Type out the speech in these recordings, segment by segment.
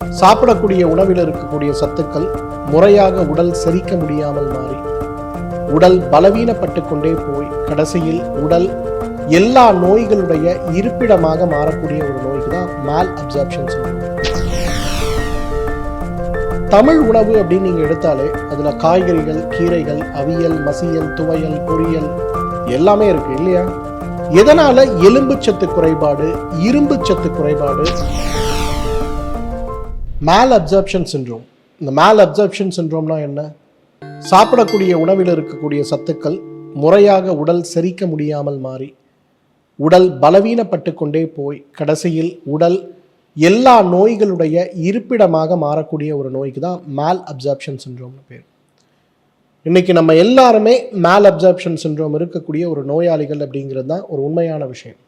சாப்பிடக்கூடிய உணவில் இருக்கக்கூடிய சத்துக்கள் முறையாக உடல் செரிக்க முடியாமல் மாறி உடல் பலவீனப்பட்டு கொண்டே போய் கடைசியில் உடல் எல்லா நோய்களுடைய இருப்பிடமாக மாறக்கூடிய ஒரு நோய்க்கு தான் மால் அப்சார்ப்ஷன் சொல்லுவாங்க. தமிழ் உணவு அப்படின்னு நீங்க எடுத்தாலே அதுல காய்கறிகள் கீரைகள் அவியல் மசியல் துவையல் பொரியல் எல்லாமே இருக்கு இல்லையா? எதனால எலும்பு சத்து குறைபாடு இரும்பு சத்து குறைபாடு மேல் அப்சர்ப்ஷன் சின்ரோம் இந்த மேல் அப்சர்ப்ஷன் சின்ரோம்னா என்ன? சாப்பிடக்கூடிய உணவில் இருக்கக்கூடிய சத்துக்கள் முறையாக உடல் செரிக்க முடியாமல் மாறி உடல் பலவீனப்பட்டு கொண்டே போய் கடைசியில் உடல் எல்லா நோய்களுடைய இருப்பிடமாக மாறக்கூடிய ஒரு நோய்க்கு தான் மேல் அப்சர்ப்ஷன் சின்ரோம்னு பேர். இன்னைக்கு நம்ம எல்லாருமே மேல் அப்சர்ப்ஷன் சின்ரோம் இருக்கக்கூடிய ஒரு நோயாளிகள் அப்படிங்கிறது தான் ஒரு உண்மையான விஷயம்.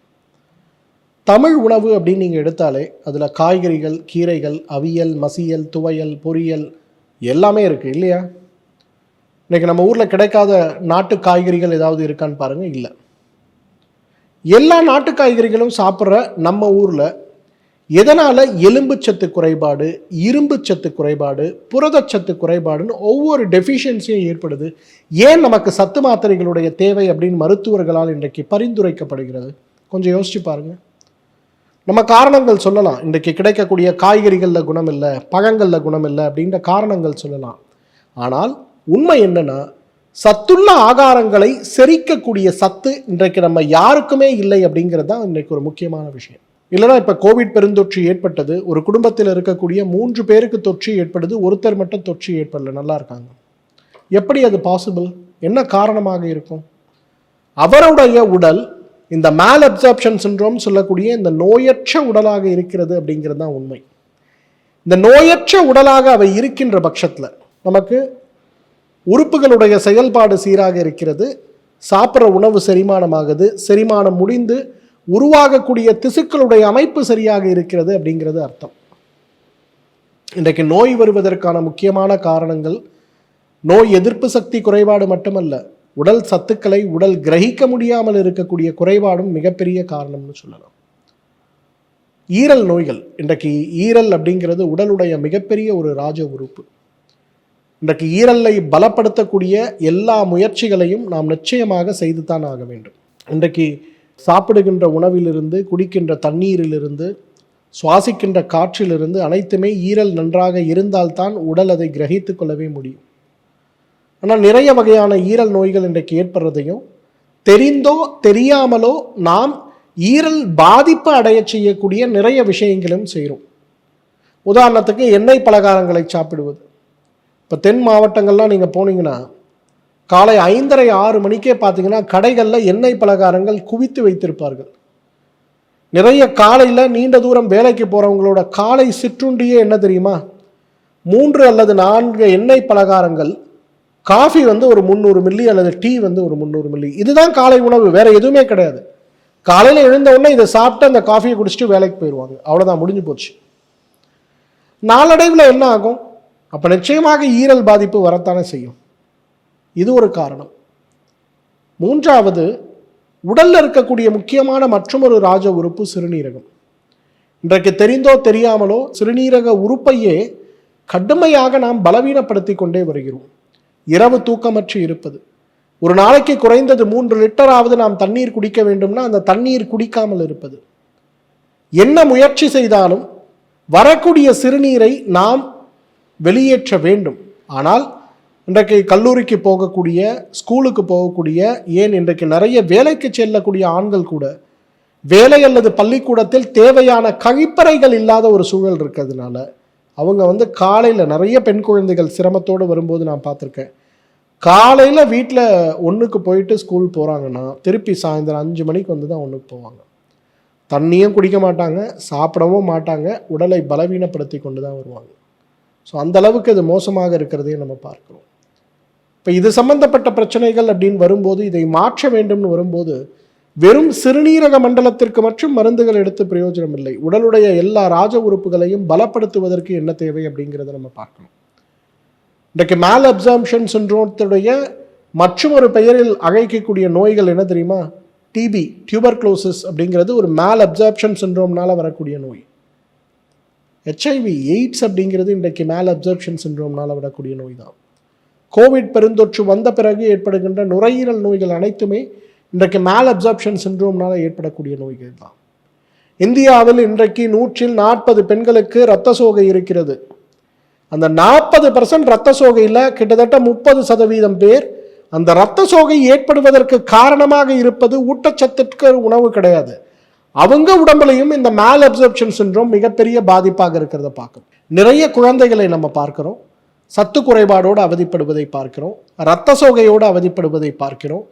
தமிழ் உணவு அப்படின்னு நீங்கள் எடுத்தாலே அதில் காய்கறிகள் கீரைகள் அவியல் மசியல் துவையல் பொரியல் எல்லாமே இருக்குது இல்லையா? இன்றைக்கி நம்ம ஊரில் கிடைக்காத நாட்டு காய்கறிகள் ஏதாவது இருக்கான்னு பாருங்கள் இல்லை. எல்லா நாட்டு காய்கறிகளும் சாப்பிட்ற நம்ம ஊரில் எதனால் எலும்பு சத்து குறைபாடு இரும்பு சத்து குறைபாடு புரதச்சத்து குறைபாடுன்னு ஒவ்வொரு டெஃபிஷியன்சியும் ஏற்படுது. ஏன் நமக்கு சத்து மாத்திரைகளுடைய தேவை அப்படின்னு மருத்துவர்களால் இன்றைக்கு பரிந்துரைக்கப்படுகிறது? கொஞ்சம் யோசிச்சு பாருங்கள் நம்ம காரணங்கள் சொல்லலாம். இன்றைக்கு கிடைக்கக்கூடிய காய்கறிகளில் குணம் இல்லை பழங்களில் குணம் இல்லை அப்படின்ற காரணங்கள் சொல்லலாம். ஆனால் உண்மை என்னென்னா சத்துள்ள ஆகாரங்களை செரிக்கக்கூடிய சத்து இன்றைக்கு நம்ம யாருக்குமே இல்லை அப்படிங்கிறது தான் இன்றைக்கு ஒரு முக்கியமான விஷயம். இல்லைனா இப்போ கோவிட் பெருந்தொற்று ஏற்பட்டது ஒரு குடும்பத்தில் இருக்கக்கூடிய மூன்று பேருக்கு தொற்று ஏற்படுது ஒருத்தர் மட்டும் தொற்று ஏற்படல நல்லா இருக்காங்க. எப்படி அது பாசிபிள் என்ன காரணமாக இருக்கும்? அவருடைய உடல் இந்த மேல் அப்சார்ப்ஷன் சின்ரோம் சொல்லக்கூடிய இந்த நோயற்ற உடலாக இருக்கிறது அப்படிங்கிறது தான் உண்மை. இந்த நோயற்ற உடலாக அவை இருக்கின்ற பட்சத்தில் நமக்கு உறுப்புகளுடைய செயல்பாடு சீராக இருக்கிறது சாப்பிட்ற உணவு செரிமானமாகுது செரிமானம் முடிந்து உருவாகக்கூடிய திசுக்களுடைய அமைப்பு சரியாக இருக்கிறது அப்படிங்கிறது அர்த்தம். இன்றைக்கு நோய் வருவதற்கான முக்கியமான காரணங்கள் நோய் எதிர்ப்பு சக்தி குறைபாடு மட்டுமல்ல உடல் சத்துக்களை உடல் கிரகிக்க முடியாமல் இருக்கக்கூடிய குறைபாடும் மிகப்பெரிய காரணம்னு சொல்லலாம். ஈரல் நோய்கள் இன்றைக்கு ஈரல் அப்படிங்கிறது உடலுடைய மிகப்பெரிய ஒரு ராஜ உறுப்பு. இன்றைக்கு ஈரலை பலப்படுத்தக்கூடிய எல்லா முயற்சிகளையும் நாம் நிச்சயமாக செய்துதான் ஆக வேண்டும். இன்றைக்கு சாப்பிடுகின்ற உணவிலிருந்து குடிக்கின்ற தண்ணீரிலிருந்து சுவாசிக்கின்ற காற்றிலிருந்து அனைத்துமே ஈரல் நன்றாக இருந்தால்தான் உடல் அதை கிரகித்து கொள்ளவே முடியும். ஆனால் நிறைய வகையான ஈரல் நோய்கள் இன்றைக்கு ஏற்படுறதையும் தெரிந்தோ தெரியாமலோ நாம் ஈரல் பாதிப்பு அடைய செய்யக்கூடிய நிறைய விஷயங்களும் செய்கிறோம். உதாரணத்துக்கு எண்ணெய் பலகாரங்களை சாப்பிடுவது. இப்போ தென் மாவட்டங்கள்லாம் நீங்கள் போனீங்கன்னா காலை ஐந்தரை ஆறு மணிக்கே பார்த்தீங்கன்னா கடைகளில் எண்ணெய் பலகாரங்கள் குவித்து வைத்திருப்பார்கள். நிறைய காலையில் நீண்ட தூரம் வேலைக்கு போகிறவங்களோட காலை சிற்றுண்டியே என்ன தெரியுமா? மூன்று அல்லது நான்கு எண்ணெய் பலகாரங்கள் காஃபி வந்து ஒரு முந்நூறு மில்லி அல்லது டீ வந்து ஒரு முந்நூறு மில்லி. இதுதான் காலை உணவு வேற எதுவுமே கிடையாது. காலையில் எழுந்த உடனே இதை சாப்பிட்டு அந்த காஃபியை குடிச்சிட்டு வேலைக்கு போயிடுவாங்க. அவ்வளோதான் முடிஞ்சு போச்சு. நாளடைவில் என்ன ஆகும்? அப்போ நிச்சயமாக ஈரல் பாதிப்பு வரத்தானே செய்யும். இது ஒரு காரணம். மூன்றாவது உடலில் இருக்கக்கூடிய முக்கியமான மற்றொரு ராஜ உறுப்பு சிறுநீரகம். இன்றைக்கு தெரிந்தோ தெரியாமலோ சிறுநீரக உறுப்பையே கடுமையாக நாம் பலவீனப்படுத்தி கொண்டே வருகிறோம். இரவு தூக்கமற்று இருப்பது. ஒரு நாளைக்கு குறைந்தது மூன்று லிட்டராவது நாம் தண்ணீர் குடிக்க வேண்டும்னா அந்த தண்ணீர் குடிக்காமல் இருப்பது. என்ன முயற்சி செய்தாலும் வரக்கூடிய சிறுநீரை நாம் வெளியேற்ற வேண்டும். ஆனால் இன்றைக்கு கல்லூரிக்கு போகக்கூடிய ஸ்கூலுக்கு போகக்கூடிய ஏன் இன்றைக்கு நிறைய வேலைக்கு செல்லக்கூடிய ஆண்கள் கூட வேலை அல்லது பள்ளிக்கூடத்தில் தேவையான கழிப்பறைகள் இல்லாத ஒரு சூழல் இருக்கிறதுனால அவங்க வந்து காலையில் நிறைய பெண் குழந்தைகள் சிரமத்தோடு வரும்போது நான் பார்த்துருக்கேன். காலையில் வீட்டில் ஒன்றுக்கு போயிட்டு ஸ்கூல் போகிறாங்கன்னா திருப்பி சாயந்தரம் அஞ்சு மணிக்கு வந்து தான் ஒன்றுக்கு போவாங்க. தண்ணியும் குடிக்க மாட்டாங்க சாப்பிடவும் மாட்டாங்க உடலை பலவீனப்படுத்தி கொண்டு தான் வருவாங்க. ஸோ அந்த அளவுக்கு மோசமாக இருக்கிறதையும் நம்ம பார்க்குறோம். இப்போ இது சம்பந்தப்பட்ட பிரச்சனைகள் அப்படின்னு வரும்போது இதை மாற்ற வேண்டும்னு வரும்போது வெறும் சிறுநீரக மண்டலத்திற்கு மட்டும் மருந்துகள் எடுத்து பிரயோஜனம் இல்லை உடலுடைய எல்லா ராஜ உறுப்புகளையும் பலப்படுத்துவதற்கு என்ன தேவை அப்படிங்கிறத நம்ம பார்க்கணும். இன்றைக்கு மேல் அப்சாம்ஷன் சின்ரோத்துடைய மற்றும் ஒரு பெயரில் அழைக்கக்கூடிய நோய்கள் என்ன தெரியுமா? டிபி டியூபர்க்ளோசிஸ் அப்படிங்கிறது ஒரு மேல் அப்சார்ப்ஷன் சின்ரோம்னால வரக்கூடிய நோய். ஹெச்ஐவி எய்ட்ஸ் அப்படிங்கிறது இன்றைக்கு மேல் அப்சர்ப்ஷன் சின்ரோம்னால் வரக்கூடிய நோய் தான் கோவிட் பெருந்தொற்று வந்த பிறகு ஏற்படுகின்ற நுரையீரல் நோய்கள் அனைத்துமே இன்றைக்கு மேல் அப்சர்ப்ஷன் சின்ரோம்னால் ஏற்படக்கூடிய நோய்கள் தான் இந்தியாவில் இன்றைக்கு நூற்றில் நாற்பது பெண்களுக்கு இரத்த சோகை இருக்கிறது. அந்த நாற்பது பர்சன்ட் ரத்த சோகையில் கிட்டத்தட்ட முப்பது சதவீதம் பேர் அந்த இரத்த சோகை ஏற்படுவதற்கு காரணமாக இருப்பது ஊட்டச்சத்துக்கு உணவு கிடையாது. அவங்க உடம்புலையும் இந்த மேல் அப்சர்ப்ஷன் சின்ரோம் மிகப்பெரிய பாதிப்பாக இருக்கிறத பார்க்கணும் நிறைய குழந்தைகளை நம்ம பார்க்கிறோம். சத்து குறைபாடோடு அவதிப்படுவதை பார்க்கிறோம். இரத்த சோகையோடு அவதிப்படுவதை பார்க்கிறோம்.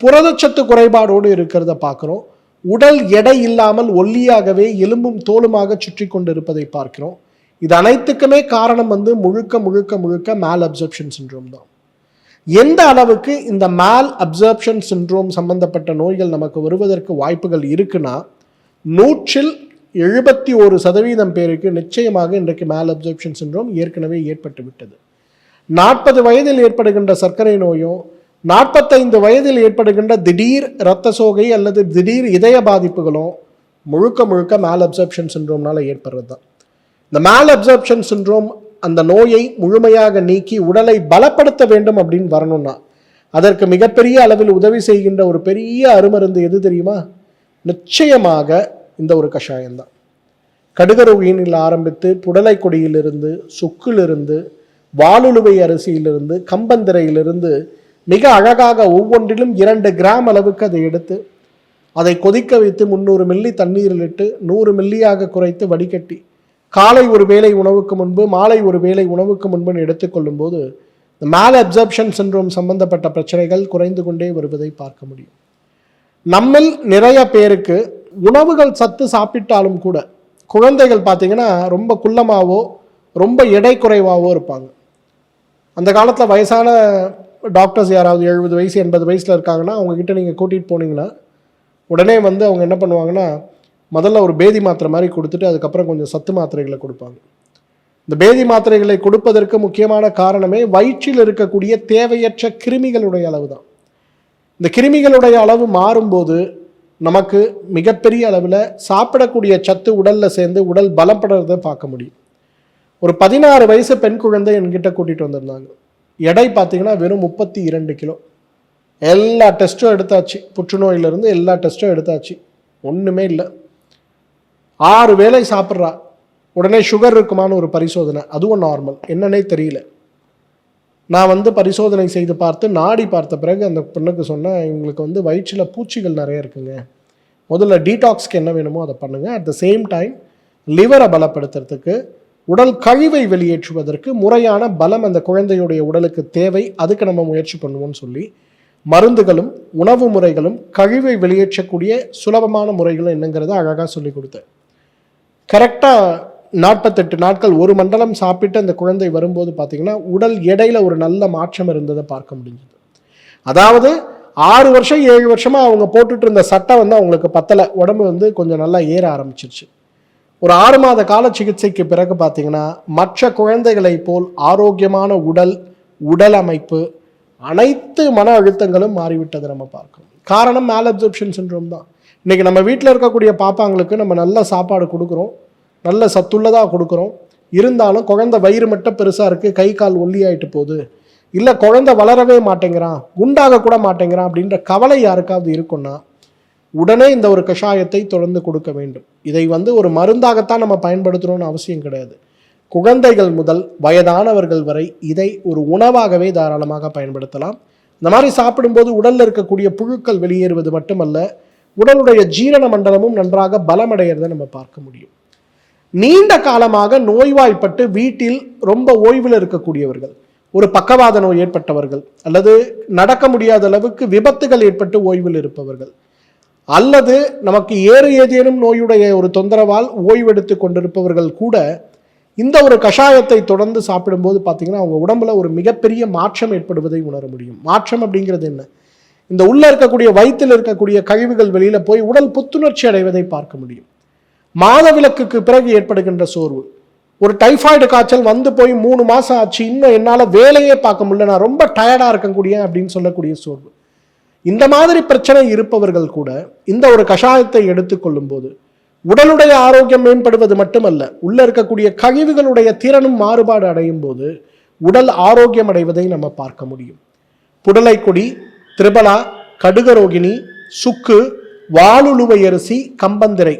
புரதச்சத்து குறைபாடோடு இருக்கிறத பார்க்குறோம். உடல் எடை இல்லாமல் ஒல்லியாகவே எலும்பும் தோலுமாக சுற்றி கொண்டு இருப்பதை பார்க்கிறோம். இது அனைத்துக்குமே காரணம் வந்து முழுக்க முழுக்க முழுக்க மேல் அப்சர்ப்ஷன் சின்ரோம் தான். எந்த அளவுக்கு இந்த மேல் அப்சர்ப்ஷன் சின்ரோம் சம்பந்தப்பட்ட நோய்கள் நமக்கு வருவதற்கு வாய்ப்புகள் இருக்குன்னா நூற்றில் எழுபத்தி ஒரு சதவீதம் பேருக்கு நிச்சயமாக இன்றைக்கு மேல் அப்சர்ப்ஷன் சின்ரோம் ஏற்கனவே ஏற்பட்டு விட்டது. நாற்பது வயதில் ஏற்படுகின்ற சர்க்கரை நோயோ நாற்பத்தைந்து வயதில் ஏற்படுகின்ற திடீர் இரத்த சோகை அல்லது திடீர் இதய பாதிப்புகளும் முழுக்க முழுக்க மேல் அப்சர்ப்ஷன் சின்ரோம்னால ஏற்படுறது தான். இந்த மேல் அப்சர்ப்ஷன் சின்ரோம் அந்த நோயை முழுமையாக நீக்கி உடலை பலப்படுத்த வேண்டும் அப்படின்னு வரணும்னா அதற்கு மிகப்பெரிய அளவில் உதவி செய்கின்ற ஒரு பெரிய அருமருந்து எது தெரியுமா? நிச்சயமாக இந்த ஒரு கஷாயம்தான். தான் ஆரம்பித்து புடலை கொடியிலிருந்து சுக்கிலிருந்து வாலுழுவை அரிசியிலிருந்து கம்பந்திரையிலிருந்து மிக அழகாக ஒவ்வொன்றிலும் இரண்டு கிராம் அளவுக்கு அதை எடுத்து அதை கொதிக்க வைத்து முந்நூறு மில்லி தண்ணீரில் இட்டு நூறு மில்லியாக குறைத்து வடிகட்டி காலை ஒரு வேளை உணவுக்கு முன்பு மாலை ஒரு வேளை உணவுக்கு முன்புன்னு எடுத்துக்கொள்ளும் போது இந்த மேல் அப்சர்ப்ஷன் சின்ரோம் சம்பந்தப்பட்ட பிரச்சனைகள் குறைந்து கொண்டே வருவதை பார்க்க முடியும். நம்மில் நிறைய பேருக்கு உணவுகள் சத்து சாப்பிட்டாலும் கூட குழந்தைகள் பார்த்தீங்கன்னா ரொம்ப குள்ளமாவோ ரொம்ப எடை குறைவாகவோ இருப்பாங்க. அந்த காலத்தில் வயசான டாக்டர்ஸ் யாராவது எழுபது வயசு எண்பது வயசில் இருக்காங்கன்னா அவங்கக்கிட்ட நீங்கள் கூட்டிகிட்டு போனீங்கன்னா உடனே வந்து அவங்க என்ன பண்ணுவாங்கன்னா முதல்ல ஒரு பேதி மாத்திரை மாதிரி கொடுத்துட்டு அதுக்கப்புறம் கொஞ்சம் சத்து மாத்திரைகளை கொடுப்பாங்க. இந்த பேதி மாத்திரைகளை கொடுப்பதற்கு முக்கியமான காரணமே வயிற்றில் இருக்கக்கூடிய தேவையற்ற கிருமிகளுடைய அளவு தான் இந்த கிருமிகளுடைய அளவு மாறும்போது நமக்கு மிகப்பெரிய அளவில் சாப்பிடக்கூடிய சத்து உடலில் சேர்ந்து உடல் பலப்படுறதை பார்க்க முடியும். ஒரு பதினாறு வயசு பெண் குழந்தை என்கிட்ட கூட்டிகிட்டு வந்திருந்தாங்க. எடை பார்த்தீங்கன்னா வெறும் முப்பத்தி இரண்டு கிலோ. எல்லா டெஸ்ட்டும் எடுத்தாச்சு. புற்றுநோயிலிருந்து எல்லா டெஸ்ட்டும் எடுத்தாச்சு. ஒன்றுமே இல்லை. ஆறு வேளை சாப்பிட்றா. உடனே சுகர் இருக்குமான்னு ஒரு பரிசோதனை. அதுவும் நார்மல் என்னன்னே தெரியல. நான் வந்து பரிசோதனை செய்து பார்த்து நாடி பார்த்த பிறகு அந்த பெண்ணுக்கு சொன்னேன் இவங்களுக்கு வந்து வயிற்றில் பூச்சிகள் நிறைய இருக்குங்க. முதல்ல டீடாக்ஸ்க்கு என்ன வேணுமோ அதை பண்ணுங்கள் அட் த சேம் டைம் லிவரை பலப்படுத்துறதுக்கு உடல் கழிவை வெளியேற்றுவதற்கு முறையான பலம் அந்த குழந்தையுடைய உடலுக்கு தேவை. அதுக்கு நம்ம முயற்சி பண்ணுவோம்னு சொல்லி மருந்துகளும் உணவு முறைகளும் கழிவை வெளியேற்றக்கூடிய சுலபமான முறைகளும் என்னங்கிறத அழகாக சொல்லி கொடுத்தேன். கரெக்டாக நாற்பத்தெட்டு நாட்கள் ஒரு மண்டலம் சாப்பிட்டு அந்த குழந்தை வரும்போது பார்த்தீங்கன்னா உடல் எடையில ஒரு நல்ல மாற்றம் இருந்ததை பார்க்க முடிஞ்சது. அதாவது ஆறு வருஷம் ஏழு வருஷமாக அவங்க போட்டுட்டு இருந்த சட்டை வந்து அவங்களுக்கு பத்தலை. உடம்பு வந்து கொஞ்சம் நல்லா ஏற ஆரம்பிச்சிருச்சு. ஒரு ஆறு மாத கால சிகிச்சைக்கு பிறகு பார்த்தீங்கன்னா மற்ற குழந்தைகளைப் போல் ஆரோக்கியமான உடல் உடல் அமைப்பு அனைத்து மன அழுத்தங்களும் மாறிவிட்டதை நம்ம பார்க்கணும் காரணம் மேல் அப்சர்ப்ஷன் சின்ரோம் தான். இன்றைக்கி நம்ம வீட்டில் இருக்கக்கூடிய பாப்பாங்களுக்கு நம்ம நல்ல சாப்பாடு கொடுக்குறோம். நல்ல சத்துள்ளதாக கொடுக்குறோம். இருந்தாலும் குழந்த வயிறு மட்டும் பெருசாக இருக்குது கை கால் ஒல்லியாயிட்டு போகுது. இல்லை குழந்தை வளரவே மாட்டேங்கிறான் குண்டாக கூட மாட்டேங்கிறான் அப்படின்ற கவலை யாருக்காவது இருக்குன்னா உடனே இந்த ஒரு கஷாயத்தை தொடர்ந்து கொடுக்க வேண்டும். இதை வந்து ஒரு மருந்தாகத்தான் நம்ம பயன்படுத்தணும்னு அவசியம் கிடையாது. குழந்தைகள் முதல் வயதானவர்கள் வரை இதை ஒரு உணவாகவே தாராளமாக பயன்படுத்தலாம். இந்த மாதிரி சாப்பிடும்போது உடலில் இருக்கக்கூடிய புழுக்கள் வெளியேறுவது மட்டுமல்ல உடலுடைய ஜீரண மண்டலமும் நன்றாக பலமடைகிறத நம்ம பார்க்க முடியும். நீண்ட காலமாக நோய்வாய்ப்பட்டு வீட்டில் ரொம்ப ஓய்வில் இருக்கக்கூடியவர்கள் ஒரு பக்கவாத நோய் ஏற்பட்டவர்கள் அல்லது நடக்க முடியாத அளவுக்கு விபத்துகள் ஏற்பட்டு ஓய்வில் இருப்பவர்கள் அல்லது நமக்கு ஏறு ஏதேனும் நோயுடைய ஒரு தொந்தரவால் ஓய்வெடுத்து கொண்டிருப்பவர்கள் கூட இந்த ஒரு கஷாயத்தை தொடர்ந்து சாப்பிடும்போது பார்த்திங்கன்னா அவங்க உடம்புல ஒரு மிகப்பெரிய மாற்றம் ஏற்படுவதை உணர முடியும். மாற்றம் அப்படிங்கிறது என்ன? இந்த உள்ளே இருக்கக்கூடிய வயிற்றில் இருக்கக்கூடிய கழிவுகள் வெளியில் போய் உடல் புத்துணர்ச்சி அடைவதை பார்க்க முடியும். மாதவிலக்குக்கு பிறகு ஏற்படுகின்ற சோர்வு. ஒரு டைஃபாய்டு காய்ச்சல் வந்து போய் மூணு மாதம் ஆச்சு இன்னும் என்னால் வேலையே பார்க்க முடியல நான் ரொம்ப டயர்டாக இருக்கக்கூடிய அப்படின்னு சொல்லக்கூடிய சோர்வு. இந்த மாதிரி பிரச்சனை இருப்பவர்கள் கூட இந்த ஒரு கஷாயத்தை எடுத்துக்கொள்ளும் போது உடலுடைய ஆரோக்கியம் மேம்படுவது மட்டுமல்ல உள்ளே இருக்கக்கூடிய கழிவுகளுடைய திறனும் மாறுபாடு அடையும் போது உடல் ஆரோக்கியம் அடைவதை நம்ம பார்க்க முடியும். புடலைக்கொடி திரிபலா கடுகரோகிணி சுக்கு வாலுழுவை அரிசி கம்பந்திரை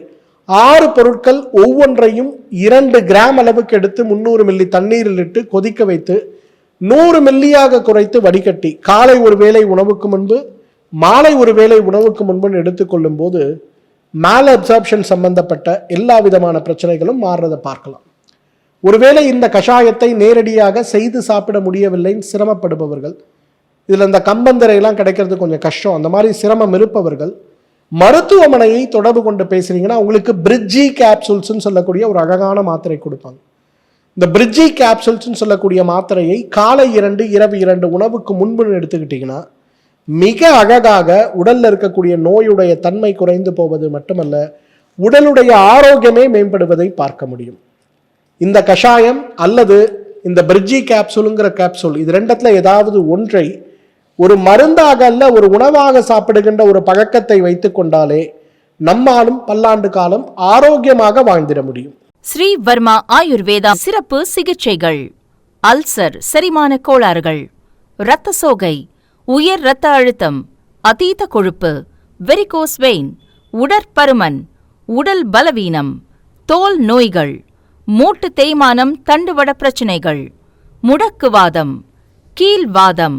ஆறு பொருட்கள் ஒவ்வொன்றையும் இரண்டு கிராம் அளவுக்கு எடுத்து முந்நூறு மில்லி தண்ணீரில் இட்டு கொதிக்க வைத்து நூறு மில்லியாக குறைத்து வடிகட்டி காலை ஒரு வேளை உணவுக்கு முன்பு மாலை ஒரு வேளை உணவுக்கு முன்பு எடுத்துக்கொள்ளும் போது மேல் அப்சார்ப்ஷன் சம்பந்தப்பட்ட எல்லா விதமான பிரச்சனைகளும் மாறுறதை பார்க்கலாம். ஒருவேளை இந்த கஷாயத்தை நேரடியாக செய்து சாப்பிட முடியவில்லைன்னு சிரமப்படுபவர்கள் இதில் இந்த கம்பந்தரையெல்லாம் கிடைக்கிறது கொஞ்சம் கஷ்டம். அந்த மாதிரி சிரமம் இருப்பவர்கள் மருத்துவமனையை தொடர்பு கொண்டு பேசுறீங்கன்னா உங்களுக்கு பிரிட்ஜி கேப்சூல்ஸ்னு சொல்லக்கூடிய ஒரு அழகான மாத்திரை கொடுப்பாங்க. இந்த பிரிட்ஜி கேப்சூல்ஸ்ன்னு சொல்லக்கூடிய மாத்திரையை காலை இரண்டு இரவு இரண்டு உணவுக்கு முன்பு எடுத்துக்கிட்டிங்கன்னா மிக அழகாக உடல்ல இருக்கக்கூடிய நோயுடைய தன்மை குறைந்து போவது மட்டுமல்ல உடலுடைய ஆரோக்கியமே மேம்படுவதை பார்க்க முடியும். இந்த கஷாயம் அல்லது இந்த பிரிட்ஜி கேப்சூலுங்கிற கேப்சூல் இது ரெண்டத்தில் ஏதாவது ஒன்றை ஒரு மருந்தாக அல்ல ஒரு உணவாக சாப்பிடுகின்ற ஒரு பழக்கத்தை வைத்துக் கொண்டாலே நம்மாலும் பல்லாண்டு காலம் ஆரோக்கியமாக வாழ்ந்திட முடியும். ஸ்ரீ வர்மா ஆயுர்வேதா சிறப்பு சிகிச்சைகள். அல்சர் செரிமான கோளாறுகள். இரத்த சோகை உயர் இரத்த அழுத்தம் அதீத கொழுப்பு வெரிகோஸ் வெயின் உடற்பருமன் உடல் பலவீனம் தோல் நோய்கள் மூட்டு தேய்மானம் தண்டுவட பிரச்சனைகள் முடக்குவாதம் கீழ்வாதம்